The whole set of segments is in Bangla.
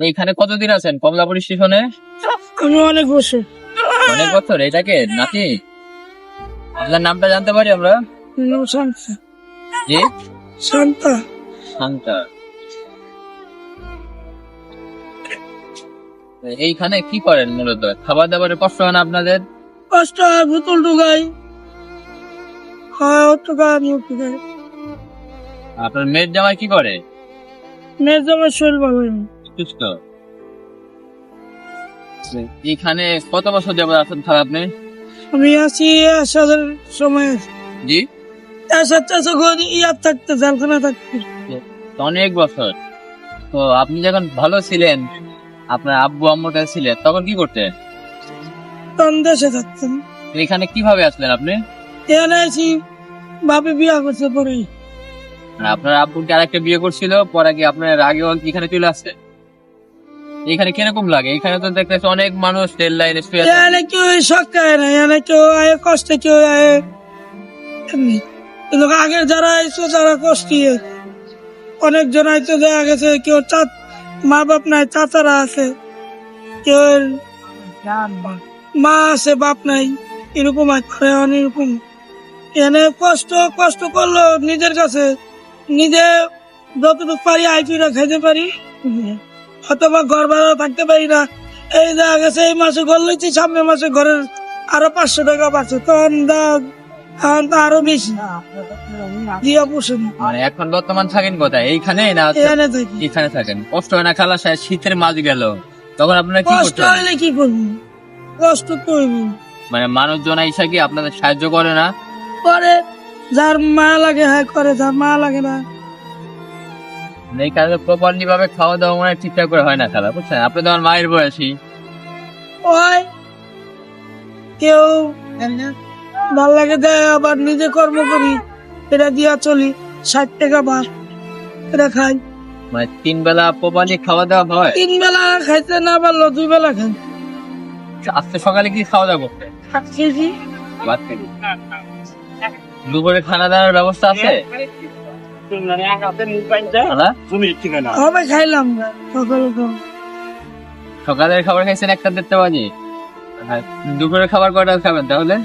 এখানে কতদিন আছেন? কমলাপুর স্টেশনে? অনেক বছর। অনেক বছর এটাকে নাতি। আপনার নামটা জানতে পারি আমরা? শান্তা। জি? শান্তা। শান্তা। এইখানে কি করেন মূলত? খাবার দাবারের কষ্ট হয় না আপনাদের? কষ্ট হয় বোতল ঢুকাই। আপনার মেয়ের জামাই কি করে? মেয়ের জামার শরীর ভালো এইখানে কত বছর যাবত আছেন খারাপ আপনি? আমি আছি সময় জি। আসার চাষা করে ইয়ার থাকতে জেলখানা থাকতে। অনেক বছর। তো আপনি যখন ভালো ছিলেন আপনার আব্বু আম্মুর কাছে ছিলেন তখন কি করতেন? তখন দেশে থাকতাম। এখানে কীভাবে আসলেন আপনি? এখানে আছি বাপে বিয়া করছে পরে আপনার আব্বুকে আরেকটা বিয়ে করছিল পরে কি আপনার আগেও এখানে চলে আসছে? এখানে কীরকম লাগে? এখানে তো দেখতেছি অনেক মানুষ রেল লাইনে শুয়ে আছে। এখানে কেউ শখ খায় না, এখানে কেউ আয়, কষ্টে কেউ আয়। কিন্তু আগের যারা আইছো যারা কষ্টি অনেক জন আইতো দেখা গেছে, কেউ চা মা বাপ নাই, চাচারা আছে। কেউ মা আছে, বাপ নাই। এরকম করে এরকম। এখানে কষ্ট কষ্ট করল নিজের কাছে নিজে যতটুকু পারি আইপিরা খাইতে পারি। অথবা ঘর ভাড়া থাকতে পারি না। এই দেখা গেছে এই মাসে ঘর লইছি সামনের মাসে ঘরের আরও পাঁচশো টাকা পাচ্ছে তখন দা- এখন তো আরও বেশি। দিয়া পুষে মানে এখন বর্তমান থাকেন কোথায়? এইখানে না এখানে থাকি। এখানে থাকেন। কষ্ট হয় না খালা শীতের মাঝ গেল। তখন আপনারা কি কষ্ট করতেন? কি করব? কষ্ট তো মানে মানুষজন আইসা কি আপনাদের সাহায্য করে না? করে। যার মা লাগে হ্যাঁ করে। যার মা লাগে না এই কারণে প্রপারলি ভাবে খাওয়া দাওয়া মানে ঠিকঠাক করে হয় না খালা বুঝছেন? আপনি তো আমার মায়ের বয়সী। ওই কেউ ভালো লাগে দেয় আবার নিজে কর্ম করি এটা দিয়া চলি ষাট টাকা বার এটা খাই। মানে তিন বেলা প্রপারলি খাওয়া দাওয়া হয়? তিন বেলা খাইতে না পারল দুই বেলা খাই। আজকে সকালে কি খাওয়া দাওয়া করতে? কেজি। ভাত খেলি দুপুরে খানা দাওয়ার ব্যবস্থা আছে? সকালে তো। সকালের খাবার খাইছেন একটা দেড়টা বাজে। দুপুরের খাবার কয়টা খাবেন তাহলে?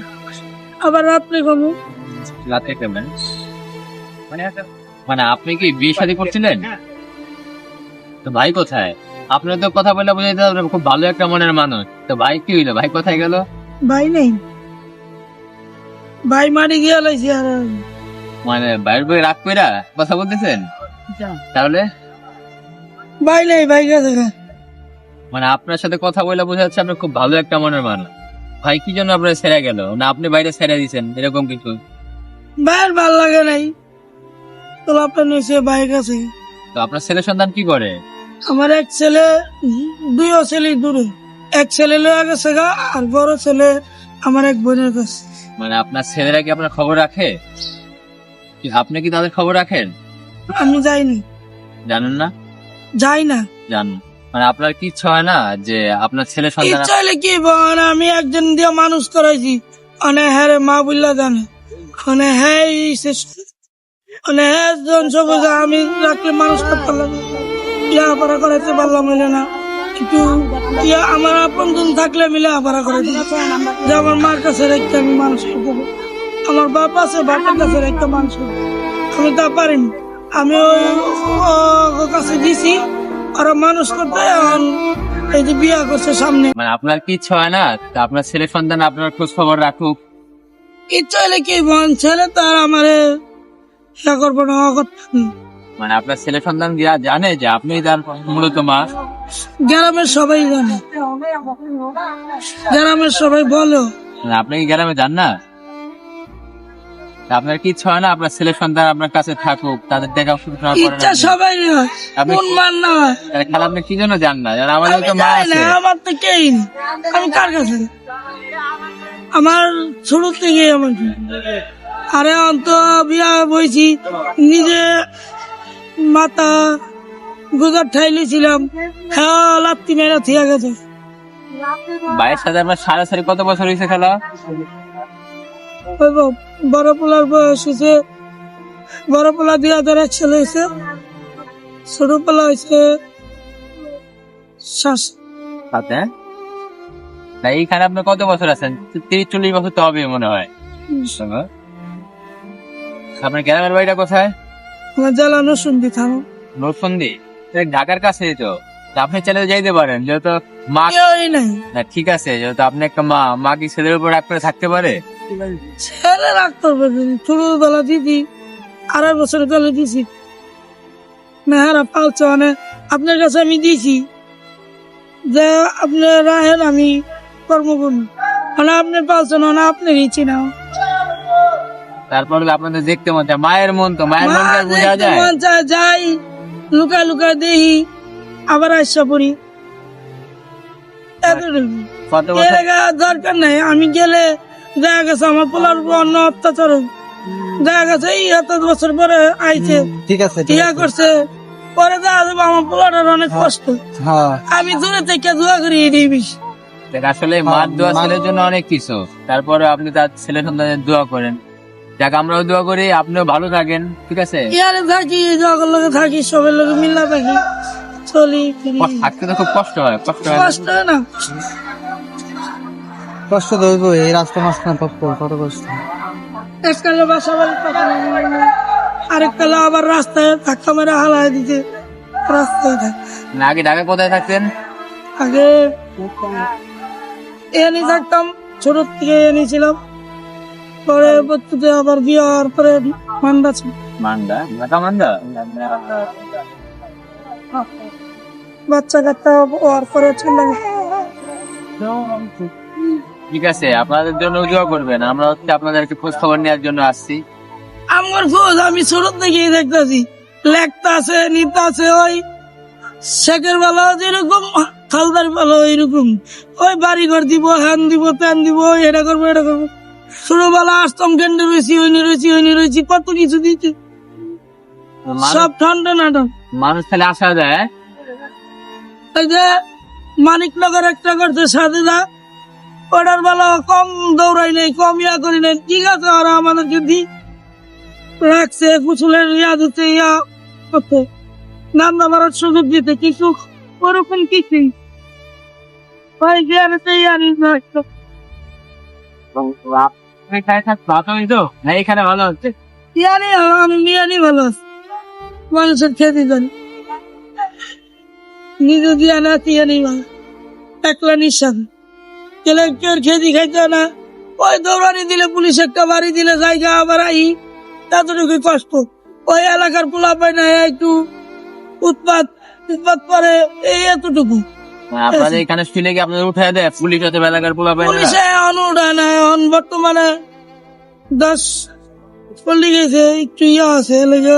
আবার রাত্রে খাব। রাতে খাবেন। মানে আপনি কি বিয়ে শাদী করছিলেন? তো ভাই কোথায়? আপনার তো কথা বলে বুঝাইতে হবে খুব ভালো একটা মনের মানুষ। তো ভাই কি হইল? ভাই কোথায় গেল? ভাই নেই। ভাই মারি গিয়ে লাইছি আর মানে বাইরের বই রাগ কইরা কথা বলতেছেন? তাহলে? ভাই নেই ভাই গেছে। মানে আপনার সাথে কথা বলে বোঝা যাচ্ছে আপনার খুব ভালো একটা মনের মানুষ। ভাই কি জন্য আপনার ছেড়ে গেল? না আপনি বাইরে ছেড়ে দিয়েছেন এরকম কিছু। ভাইয়ের ভালো লাগে নাই। তো আপনার নিচে ভাই গেছে। তো আপনার ছেলে সন্তান কি করে? আমার এক ছেলে দুইও ছেলে দূরে। এক ছেলে লয়ে গেছে গা আর বড় ছেলে আমার এক বোনের কাছে। মানে আপনার ছেলেরা কি আপনার খবর রাখে? কি আপনি কি তাদের খবর রাখেন? আমি যাইনি। জানেন না? যাই না। জানেন মানে আপনার কি ইচ্ছা হয় না যে আপনার ছেলে সন্তান ইচ্ছা হলে কি বল? আমি একজন দিয়ে মানুষ করাইছি। অনেক হ্যাঁ রে মা বুল্লা জানে। অনেক হ্যাঁ অনেক হ্যাঁ জন সব আমি রাখলে মানুষ করতে পারলাম। ইয়া পারা করাইতে পারলাম হইলে না। কিন্তু ইয়া আমার আপন জন থাকলে মিলে আপারা করে দিই যে আমার মার কাছে রেখে আমি মানুষ করব আমার বাপ আছে বাপের কাছে মানুষ করব আমি তা পারিনি আমি ওই কাছে দিছি আর মানুষ করতে এই যে বিয়া করছে সামনে। মানে আপনার কি ইচ্ছা হয় না? তা আপনার ছেলে সন্তান আপনার খোঁজ খবর রাখুক। ইচ্ছা হলে কি বন ছেলে তার আমার ইয়া করব না। মানে আপনার ছেলে সন্তান জানে যে আপনি তার মূলত মা। গ্রামের সবাই জানে। গ্রামের সবাই বলো। মানে আপনি কি গ্রামে যান না? আপনার কি হয় না আপনার ছেলে সন্তান আপনার কাছে থাকুক তাদের দেখা করেন ইচ্ছা সবাই কোন মান না খালা আপনি কি জন্য যান না? আমাদের আমি তো মা আছে। আমার তো কেই আমি কার কাছে? আমার ছোট থেকে আমার আরে অন্ত বিয়া বইছি নিজে মাথা গুজার ঠাইলেছিলাম হ্যাঁ লাত্তি মেরা থিয়া গেছে। সাথে আপনার সাড়ে সাড়ে কত বছর হয়েছে খেলা? বড় পোলার বয়স হয়েছে বড় পোলা দুই হাজার এক সালে হয়েছে ছোট পোলা হয়েছে হ্যাঁ? এইখানে আপনি কত বছর আছেন? তিরিশ চল্লিশ বছর তো হবে মনে হয়। আপনার গ্রামের বাড়িটা কোথায়? আমার জ্বালানো শুনতে থামো নরসন্দি ঢাকার কাছে তো। আপনি চাইলে যাইতে পারেন যেহেতু মা ঠিক আছে যেহেতু আপনি একটা মা মা কি ছেলের উপর রাগ করে থাকতে পারে? রাখতে পারবে ছোটবেলা দিদি আড়াই বছর দিছি। মেহারা পালছে মানে আপনার কাছে আমি দিছি। যে আপনি রাহেন আমি মানে আপনি পালছেন আপনার ইচ্ছে না তারপর আপনাদের দেখতে মন চায় মায়ের মন তো মায়ের মন বোঝা যায়। মন চায়, যাই লুকা লুকা দেখি আবার আসা পড়ি। বছর? দরকার নাই আমি গেলে দেখা গেছে আমার পোলার উপর অন্য অত্যাচার। দেখা গেছে এই এত বছর পরে আইছে। ঠিক আছে ইয়া করছে পরে দেখা যাবে আমার পোলাটার অনেক কষ্ট। হ্যাঁ। আমি দূরে থেকে দোয়া করি এই আসলে মার দোয়া ছেলের জন্য অনেক কিছু। তারপরে আপনি তার ছেলে সন্তানের দোয়া করেন। যাক আমরাও দোয়া করি আপনিও ভালো থাকেন ঠিক আছে? ইয়ারে থাকি জগের লোকে থাকি সবের লোকে মিল্লা থাকি চলি থাকতে তো খুব কষ্ট হয় কষ্ট হয়। কষ্ট হয় না। কষ্ট তো হইব এই রাস্তা মাঝখানে পপ কত কষ্ট। এককালে বাসা বাড়ি পাঠানো আরেককালে আবার রাস্তায় ধাক্কা মেরে হালায় দিতে রাস্তায় থাকে না আগে ঢাকা কোথায় থাকতেন? আগে এনে থাকতাম ছোট থেকে এনে ছিলাম। পরে বর্তুতে আবার বিয়ে হওয়ার পরে মান্ডা ছিল। মান্দা ঢাকা মান্দা বাচ্চা কাচ্চা হওয়ার পরে চলে গেছে। ঠিক আছে আপনাদের জন্য দোয়া করবেন। আমরা হচ্ছে আপনাদের একটু খোঁজ খবর নেওয়ার জন্য আসছি। আমার খোঁজ আমি ছোট থেকেই দেখতেছি। লেখতা আছে নিতে আছে ওই শেখের বেলা যেরকম খালদার বেলা ওইরকম। ওই বাড়ি ঘর দিব হ্যান দিব ত্যান দিব এটা করব এটা করব। ছোটবেলা আসতাম কেন্দ্রে রয়েছি ওইনি রয়েছি ওইনি রয়েছি কত কিছু দিচ্ছে সব ঠান্ডা নাটক মানুষ তাহলে আসা যায়? এই যে মানিকনগর একটা করছে সাদিদা ওটার বেলা কম দৌড়াই নাই কম ইয়া করি নাই। ঠিক আছে ওরা আমাদেরকে দি। রাখছে কুচুলের ইয়া দিতে ইয়া করতে নাম নামার সুযোগ দিতে কিছু ওরকম কিছু। ভাই ইয়া না এখানে ভালো হচ্ছে ইয়ানি আমি ভালো আছি। মানুষের খেতে জানি। নিজে দিয়া না তিয়ানি ভালো একলা নিঃশ্বাস গেলে কেউ খেতে খাইতে না। ওই দৌড়ানি দিলে পুলিশ একটা বাড়ি দিলে জায়গা আবার আই এতটুকু কষ্ট। ওই এলাকার পোলা পায় না একটু উৎপাত উৎপাত করে এই এতটুকু। আপনাদের এখানে শুনে কি আপনাদের উঠে দেয়? পুলিশ হতে বেলাকার পোলা পায় না এখন উঠায় না এখন বর্তমানে দশ পল্লি গেছে একটু ইয়া আছে লেগে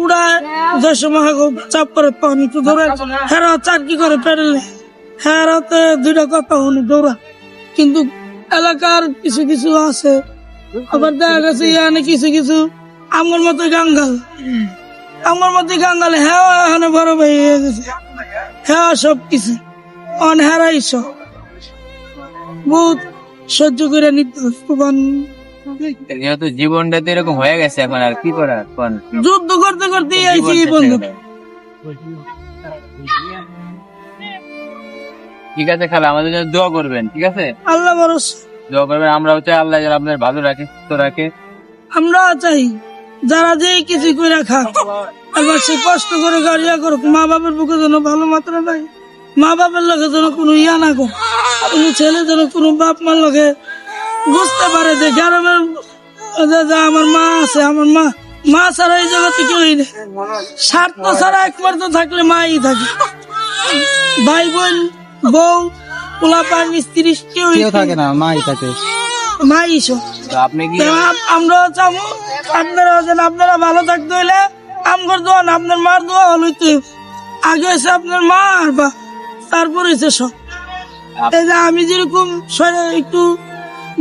উড়ায় সময় হোক চাপ করে পানি একটু ধরে হেরা চাকরি করে পেরেলে। হেরাতে দুইটা কথা হনি দৌড়া। কিন্তু এলাকার কিছু কিছু আছে। আবার দেখা গেছে ইয়ানে কিছু কিছু আমার মতো গাঙ্গাল। আমার মতো গাঙ্গাল হ্যাঁ এখানে বড় ভাই হয়ে গেছে। হ্যাঁ সব কিছু। অন হেরাই সব। বহুত সহ্য করে নিতে হয়। যেহেতু জীবনটা তো এরকম হয়ে গেছে এখন আর কি করার? যুদ্ধ করতে করতে আইছি বন্ধু ঠিক আছে খালা আমাদের জন্য দোয়া করবেন ঠিক আছে? আল্লাহ বরস দোয়া করবেন আমরাও চাই আল্লাহ যেন আপনার ভালো রাখে তো রাখে। আমরা চাই যারা যে কিছু করে খা এবার সে কষ্ট করে গাড়িয়া করুক মা বাবার বুকে যেন ভালো মাত্রা দেয় মা বাবার লগে যেন কোনো ইয়া না কর কোনো ছেলে যেন কোনো বাপ মার লগে বুঝতে পারে যে গ্রামের যে আমার মা আছে আমার মা মা ছাড়া এই জগতে কেউই নেই। স্বার্থ ছাড়া একমাত্র থাকলে মাই থাকে। ভাই বোন বউ পোলাপান স্ত্রী কেউ থাকে না মাই থাকে। মাই তো আপনি কি আমরাও চাবো আপনারা যেন আপনারা ভালো থাকতে হইলে আমগর দোয়া না আপনার মার দোয়া হইতে আগে হয়েছে আপনার মা আর বা তারপর হয়েছে সব এই যে আমি যেরকম একটু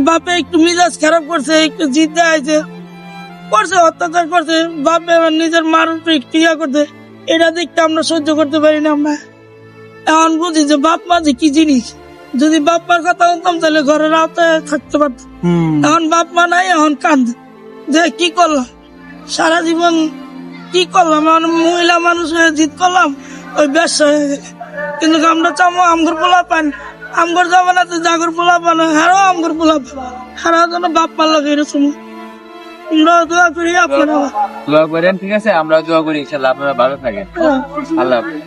বাপে একটু মিজাজ খারাপ করছে একটু জিদ দেখাইছে করছে অত্যাচার করছে বাপে আমার নিজের মার উপরে একটু ইয়া করছে। এটা দেখতে আমরা সহ্য করতে পারি না আমরা। এখন বুঝি যে বাপ মা যে কি জিনিস? যদি বাপ মার কথা শুনতাম তাহলে ঘরের আওতায় থাকতে পারতাম এখন বাপ মা নাই এখন কান্দ যে কি করলাম? সারা জীবন কি করলাম? মহিলা মানুষ হয়ে জিত করলাম ওই ব্যবসা হয়ে গেছে কিন্তু আমরা চামো আমগর পোলা পান আমগর যাবে না তো জাগর পোলা পান হারো আমগর পোলা পান হারা যেন বাপ পাল্লা লাগে শুনো আমরা দোয়া করি আপনারা দোয়া করেন ঠিক আছে? আমরা দোয়া করি ইনশাল্লাহ আপনারা ভালো থাকেন। আল্লাহ হাফেজ।